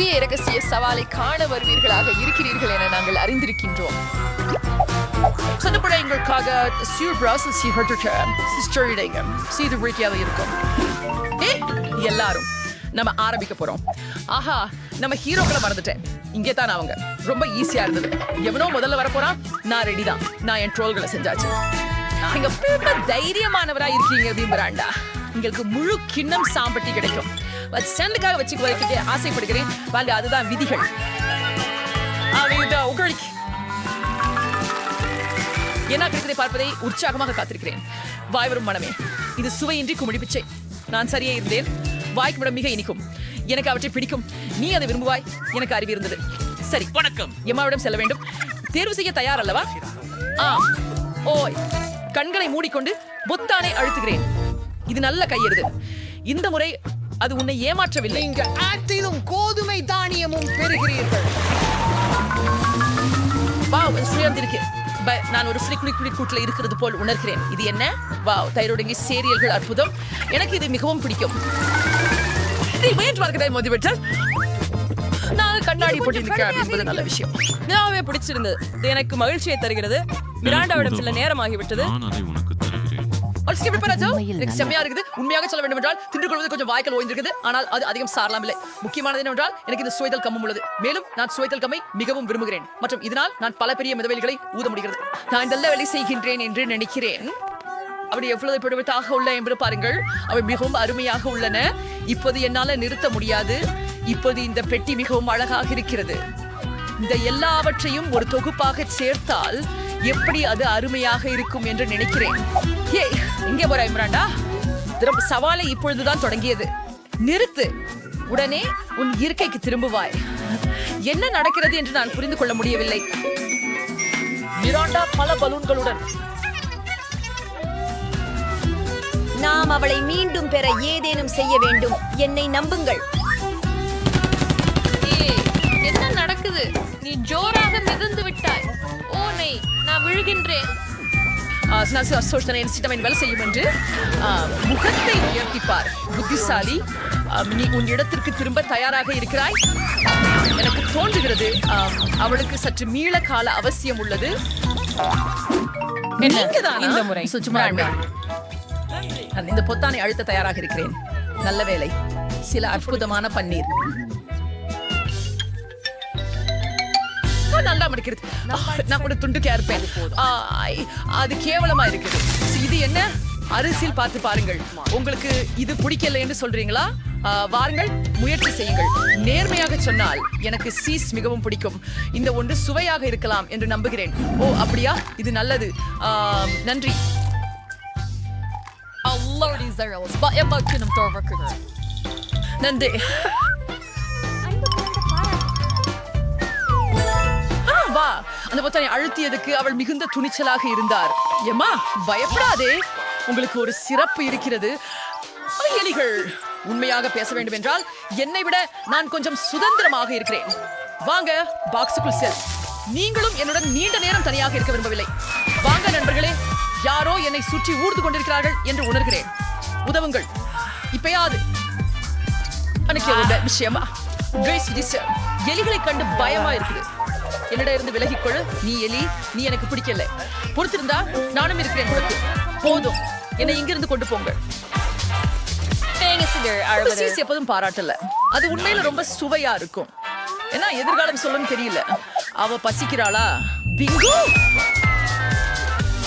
புதிய இரகசிய சவாலை காண வருவீர்களாக இருக்கிறீர்கள் என நாங்கள் அறிந்திருக்கின்றோம். சட்டப்பட எங்களுக்காக சியூர் பிராசஸ் சிஸ்டரிடைங்க சீது வீட்டியால இருக்கும். ஏ எல்லாரும் நம்ம ஆரம்பிக்க போறோம். ஆஹா நம்ம ஹீரோக்களை மறந்துட்டேன். இங்கே தான் அவங்க. ரொம்ப ஈஸியா இருந்தது. எவனோ முதல்ல வரப்போறான்? நான் ரெடி தான். நான் என் ட்ரோல்களை செஞ்சாச்சு. நீங்க ரொம்ப தைரியமானவரா இருக்கீங்க பீம்பராண்டா உங்களுக்கு முழு கிண்ணம் சாம்பட்டி கிடைக்கும். சென்டுக்காக வச்சுக்க வைக்க ஆசைப்படுகிறேன். வாங்க அதுதான் விதிகள். உங்களுக்கு என்ன கிடைத்ததை பார்ப்பதை உற்சாகமாக காத்திருக்கிறேன். வாய் வரும் மனமே. இது சுவையின்றி குமிழி பிச்சை. நான் சரியே இருந்தேன். வாய்க்கு விட மிக இனிக்கும். எனக்கு அவற்றை பிடிக்கும். நீ அதை விரும்புவாய். எனக்கு அறிவு இருந்தது. சரி. வணக்கம். எம்மாவிடம் செல்ல வேண்டும். தேர்வு செய்ய தயார் அல்லவா ஆ. ஓய். கண்களை மூடிக்கொண்டு பொத்தானை அழுத்துகிறேன். இது நல்ல கையெழுது இந்த முறை அது உன்னை ஏமாற்றவில்லை. நீங்க ஆட்டிலும் கோதுமை தானியமும் பெறுகிறீர்கள். வாவ் சுயந்திருக்கு நான் ஒரு ஃப்ளிக்லிக் குளிர் கூட்டில் இருக்கிறது போல் உணர்கிறேன். இது என்ன? வாவ் தைரோடங்கி சேரியல்கள் அற்புதம். எனக்கு இது மிகவும் பிடிக்கும். இதை முயன்று பார்க்கிறேன் மோதிவிட்டால் நான் கண்ணாடி போட்டிருக்கிறேன் என்பது நல்ல விஷயம். நிலாவே பிடிச்சிருந்தது. இது எனக்கு மகிழ்ச்சியை தருகிறது. மிராண்டாவிடம் சில நேரமாகிவிட்டது நான் இப்ப ராஜா. எனக்கு செம்மையா இருக்குது. உண்மையாக சொல்ல வேண்டும் என்றால் தின்று கொள்வது கொஞ்சம் வாய்க்கல் ஓய்ந்திருக்குது. ஆனால் அது அதிகம் சாரலாம் இல்லை முக்கியமானது என்னவென்றால் எனக்கு இந்த சுவைதல் கம்மம் உள்ளது. மேலும் நான் சுவைதல் கம்மை மிகவும் விரும்புகிறேன். மற்றும் இதனால் நான் பல பெரிய மிதவெளிகளை ஊத முடிகிறது. நான் நல்ல வேலை செய்கின்றேன் என்று நினைக்கிறேன். அப்படி எவ்வளவு பிடிவட்டாக உள்ள என்று பாருங்கள். அவை மிகவும் அருமையாக உள்ளன. இப்போது என்னால நிறுத்த முடியாது. இப்போது இந்த பெட்டி மிகவும் அழகாக இருக்கிறது. இந்த எல்லாவற்றையும் ஒரு தொகுப்பாக சேர்த்தால் எப்படி அது அருமையாக இருக்கும் என்று நினைக்கிறேன். ஏய் இங்கே போற இம்ரான்டா. திரும்ப சவாலை இப்பொழுதுதான் தொடங்கியது. நிறுத்து. உடனே உன் இருக்கைக்கு திரும்புவாய். என்ன நடக்கிறது என்று நான் புரிந்து கொள்ள முடியவில்லை. மிராண்டா பல பலூன்களுடன். நாம் அவளை மீண்டும் பெற ஏதேனும் செய்ய வேண்டும். என்னை நம்புங்கள். என்ன நடக்குது? நீ ஜோராக மிதந்து விட்டாய். ஓ நெய். நான் விழுகின்றேன். சோஷனை வேலை செய்யும் என்று முகத்தை உயர்த்திப்பார். புத்திசாலி நீ உன் இடத்திற்கு திரும்ப தயாராக இருக்கிறாய். எனக்கு தோன்றுகிறது அவளுக்கு சற்று மீள கால அவசியம் உள்ளது? இந்த முறை. சு- சும்மா இருங்க. நான் இந்த பொத்தானை அழுத்த தயாராக இருக்கிறேன். நல்ல வேலை சில அற்புதமான பன்னீர். நல்லா இருக்கிறது. ஆ, நான் கூட துண்டுக்கா இருப்பேன். அது கேவலமா இருக்குது. இது என்ன? அரிசியில் பார்த்து பாருங்கள். உங்களுக்கு இது பிடிக்கல என்று சொல்றீங்களா வாருங்கள் முயற்சி செய்யுங்கள். நேர்மையாக சொன்னால் எனக்கு சீஸ் மிகவும் பிடிக்கும். இந்த ஒன்று சுவையாக இருக்கலாம் என்று நம்புகிறேன். ஓ அப்படியா? இது நல்லது. நன்றி. But. நன்றி. ஆ, அந்த பொத்தானை அழுத்தியதுக்கு அவள் மிகுந்த துணிச்சலாக இருந்தார். ஏமா பயப்படாதே. உங்களுக்கு ஒரு சிறப்பு இருக்கிறது. எலிகள் உண்மையாக பேச வேண்டும் என்றால் என்னை விட நான் கொஞ்சம் சுதந்திரமாக இருக்கிறேன். வாங்க பாக்ஸுக்குள் செல். நீங்களும் என்னுடன் நீண்ட நேரம் தனியாக இருக்க விரும்பவில்லை. வாங்க நண்பர்களே. யாரோ என்னை சுற்றி ஊர்ந்து கொண்டிருக்கிறார்கள் என்று உணர்கிறேன். உதவுங்கள். இப்பயாவது எனக்கு விஷயமா? எலிகளை கண்டு பயமா இருக்குது. என்னிட இருந்து விலகிக்கொள். நீ எலி நீ எனக்கு பிடிக்கல. பொறுத்திருந்தா நானும் இருக்கிறேன் உனக்கு. போதும். என்னை இங்கிருந்து கொண்டு போங்க எப்போதும் பாராட்டல. அது உண்மையில ரொம்ப சுவையா இருக்கும். ஏன்னா எதிர்காலம் சொல்லணும் தெரியல. அவ பசிக்கிறாளா? பிங்கு!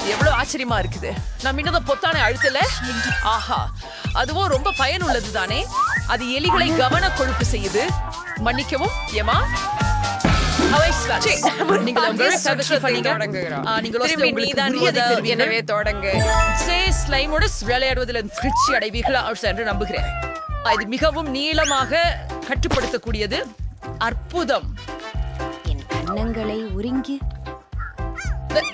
எவ்வளவு ஆச்சரியமா இருக்குது. நான் முன்னத பொத்தானை அழுத்தல. ஆஹா. அதுவும் ரொம்ப பயனுள்ளது தானே. அது எலிகளை கவன கொழுப்பு செய்யுது. மன்னிக்கவும் ஏமா எனவே தொடங்கு. சே ஸ்லைமோடு விளையாடுவதில் திருச்சி அடைவீர்களா என்று நம்புகிறேன். இது மிகவும் நீளமாக கட்டுப்படுத்தக்கூடியது. அற்புதம். என் கன்னங்களை உருங்கி.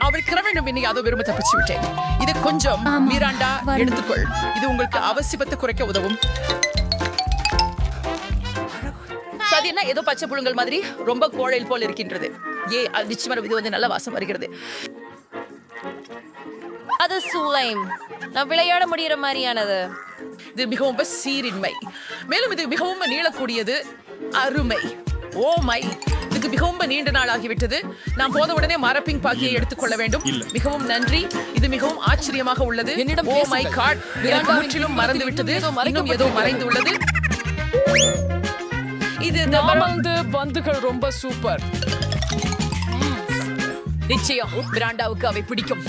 அவள் இன்னைக்கு அதோ விரும்ப தப்பிச்சு விட்டேன் இது கொஞ்சம் மீராண்டா எடுத்துக்கொள். இது உங்களுக்கு அவசியத்தை குறைக்க உதவும். என்ன ஏதோ பச்சை புழுங்கல் மாதிரி ரொம்ப கோழைல் போல் இருக்கின்றது. ஏ அது நிச்சயமா இது வந்து நல்ல வாசம் வருகிறது. அது சூளைம். நான் விளையாட முடியற மாதிரியானது. இது மிகவும் சீரின்மை. மேலும் இது மிகவும் நீளக்கூடியது அருமை. ஓ மை இதுக்கு மிகவும் நீண்ட நாள் ஆகிவிட்டது நான் போத உடனே மரப்பிங் பாக்கியை எடுத்துக்கொள்ள வேண்டும். மிகவும் நன்றி. இது மிகவும் ஆச்சரியமாக உள்ளது. என்னிடம் ஓ மை. காட் முற்றிலும் மறந்து விட்டது இன்னும் ஏதோ மறைந்து உள்ளது. இது வந்து பந்துகள் ரொம்ப சூப்பர் நிச்சயம் பிராண்டாவுக்கு அவை பிடிக்கும்.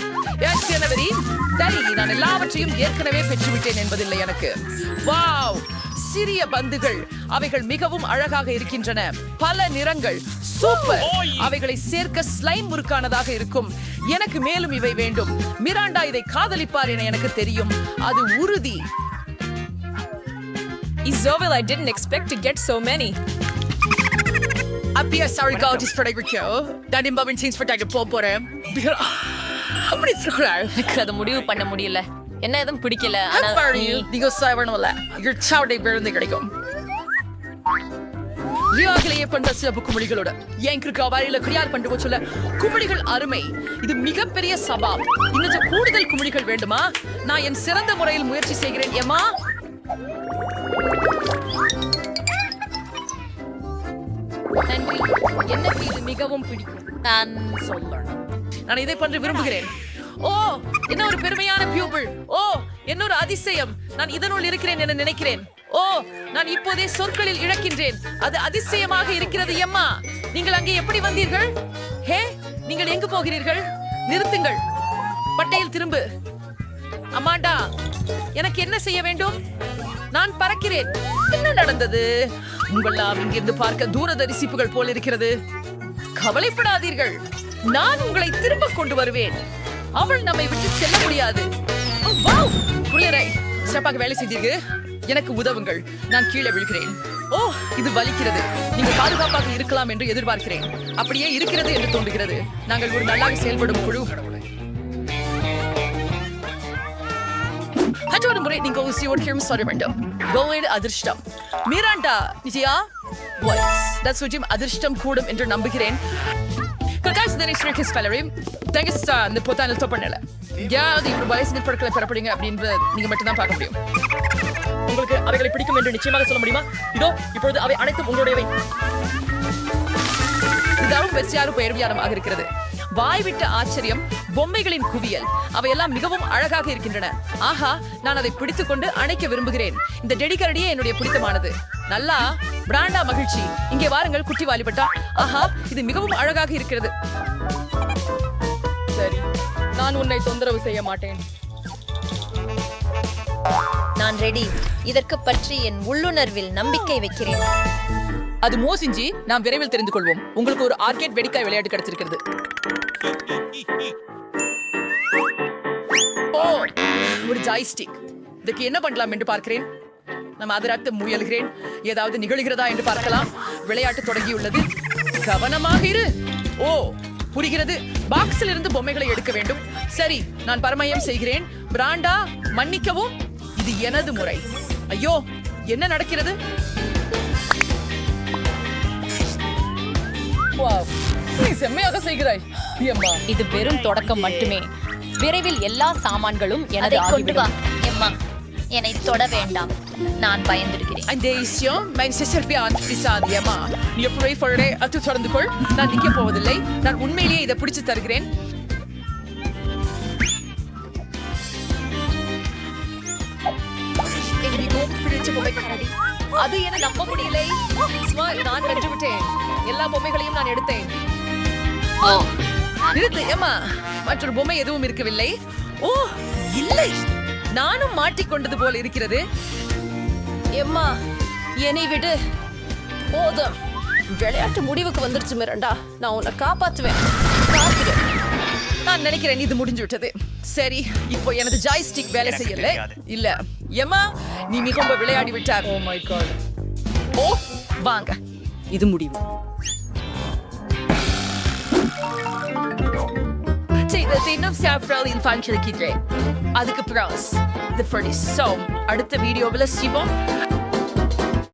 ஜனவரி. சரி நான் எல்லாவற்றையும் ஏற்கனவே பெற்றுவிட்டேன் என்பதில்லை எனக்கு. வாவ் சிறிய பந்துகள் அவைகள் மிகவும் அழகாக இருக்கின்றன. பல நிறங்கள் சூப்பர் அவைகளை சேர்க்க ஸ்லைம் முறுக்கானதாக இருக்கும். எனக்கு மேலும் இவை வேண்டும். மிராண்டா இதை காதலிப்பார் என எனக்கு தெரியும். அது உறுதி. Isabel, I didn't expect to get so many. அப்படியே சாரி காட்டிஸ் படைக்கிறோ தனிம்பாவின் சீன்ஸ் பட்டாக்கு போக போறேன் அப்படி சொல்றாள் எனக்கு அதை முடிவு பண்ண முடியல. என்ன எதுவும் பிடிக்கல நீங்க சாவணும்ல இங்க சாவடை விழுந்து கிடைக்கும் ரியாகிலேயே பண்ற சிறப்பு குமிழிகளோட என் கிருக்கா வாரியில கிரியார் பண்டு சொல்ல குமிழிகள் அருமை. இது மிகப்பெரிய சபா. இன்னும் கூடுதல் குமிழிகள் வேண்டுமா? நான் என் சிறந்த முறையில் முயற்சி செய்கிறேன் ஏமா நன்றி. எனக்கு இது மிகவும் பிடிக்கும்? நான் சொல்லணும். நான் இதை பற்றி விரும்புகிறேன். ஓ என்ன ஒரு பெருமையான பியூபிள் ஓ என்ன ஒரு அதிசயம். நான் இதனுள் இருக்கிறேன் என நினைக்கிறேன். ஓ நான் இப்போதே சொற்களில் இழக்கின்றேன். அது அதிசயமாக இருக்கிறது எம்மா. நீங்கள் அங்கே எப்படி வந்தீர்கள்? ஹே நீங்கள் எங்கு போகிறீர்கள்? நிறுத்துங்கள். பட்டையில் திரும்பு. அம்மாண்டா எனக்கு என்ன செய்ய வேண்டும்? நான் பறக்கிறேன். என்ன நடந்தது? உங்களெல்லாம் இங்கிருந்து பார்க்க தூரதரிசிப்புகள் போல் இருக்கிறது. கவலைப்படாதீர்கள். நான் உங்களை திரும்ப கொண்டு வருவேன். அவள் நம்மை விட்டு செல்ல முடியாது. குளிரை சிறப்பாக வேலை செய்தீர்கள். எனக்கு உதவுங்கள். நான் கீழே விழுகிறேன். ஓ இது வலிக்கிறது. நீங்கள் பாதுகாப்பாக இருக்கலாம் என்று எதிர்பார்க்கிறேன். அப்படியே இருக்கிறது என்று தோன்றுகிறது. நாங்கள் ஒரு நல்லாக செயல்படும் குழு. மற்றொரு முறை நீங்க ஊசியோடு சொல்ல வேண்டும். கோவிட் அதிர்ஷ்டம். மீராண்டா விஜயா சுஜிம் அதிர்ஷ்டம் கூடும் என்று நம்புகிறேன். பிரகாஷ் தினேஷ் ரேகேஷ் பலரையும் தேங்க்ஸ் அந்த பொத்தான பண்ணல. யாராவது இப்படி வயசு பொருட்களை பெறப்படுங்க அப்படின்றத நீங்க மட்டும்தான் பார்க்க முடியும். உங்களுக்கு அவைகளை பிடிக்கும் என்று நிச்சயமாக சொல்ல முடியுமா? இதோ இப்பொழுது அவை அனைத்தும் உங்களுடையவை. இதாவும் வெற்றியாரும் பெயர்வியாரமாக இருக்கிறது. வாய்விட்ட ஆச்சரியம் பொம்மைகளின் குவியல். அவையெல்லாம் மிகவும் அழகாக இருக்கின்றன. ஆஹா நான் அதை பிடித்துக்கொண்டு அணைக்க விரும்புகிறேன். இந்த டெடிகரடியே என்னுடைய பிடித்தமானது. நல்லா பிராண்டா மகிழ்ச்சி. இங்கே வாருங்கள் குட்டி வாலிபட்டா. ஆஹா இது மிகவும் அழகாக இருக்கிறது. சரி நான் உன்னை தொந்தரவு செய்ய மாட்டேன். நான் ரெடி. இதற்கு பற்றி என் உள்ளுணர்வில் நம்பிக்கை வைக்கிறேன். அது மோசிஞ்சி நாம் விரைவில் தெரிந்து கொள்வோம். உங்களுக்கு ஒரு ஆர்கேட் வெடிக்காய் விளையாட்டு கிடைச்சிருக்கிறது. ஒரு ஜாய்ஸ்டிக் இதுக்கு என்ன பண்ணலாம் என்று பார்க்கிறேன். நம் அதிராத்து முயல்கிறேன். ஏதாவது நிகழ்கிறதா என்று பார்க்கலாம். விளையாட்டு தொடங்கியுள்ளது. கவனமாக இரு. ஓ புரிகிறது. பாக்ஸில் இருந்து பொம்மைகளை எடுக்க வேண்டும். சரி நான் பரமயம் செய்கிறேன். பிராண்டா மன்னிக்கவும். இது எனது முறை. ஐயோ என்ன நடக்கிறது? செம்மையாக செய்கிறாய். இது வெறும் தொடக்கம் மட்டுமே. விரைவில் எல்லா சாமான்களும் எனது அதை கொண்டு வா எம்மா. என்னை தொட வேண்டாம். நான் பயந்திருக்கிறேன் Ein Deisio, mein Serbian Frisaδιயமா நீ எப்படி ஃபோரே அத்து தொடர்ந்து கொள் நான் நிக்க போவதில்லை. நான் உண்மையிலேயே இதை பிடிச்சு தருகிறேன். மிகவும் பிடிச்ச பொம்மை கண்ணாடி. அது என நம்ப முடியலை. நான் வென்று விட்டேன் எல்லா பொம்மைகளையும் நான் எடுத்தேன். நிறுத்து ஏமா மற்றொரு பொம்மை எதுவும் இருக்கவில்லை. ஓ இல்லை. நானும் மாட்டிக்கொண்டது போல இருக்கிறது. எம்மா என்னை விடு. போதும். விளையாட்டு முடிவுக்கு வந்துருச்சு மிரண்டா. நான் உன்னை காப்பாத்துவேன். காத்துடு. நான் நினைக்கிறேன் இது முடிஞ்சு விட்டது. சரி இப்போ எனது ஜாய்ஸ்டிக் வேலை செய்யல. இல்ல. ஏமா நீ மிகவும் விளையாடி விட்டார் ஓ மை காட் ஓ வாங்க. இது முடிவு. இன்னும் சாப்ரால் இன்ஃபான் கிடைக்கிறேன் அதுக்கு ப்ராஸ் இது ஃபர்டி சோ அடுத்த வீடியோவில் சிவம்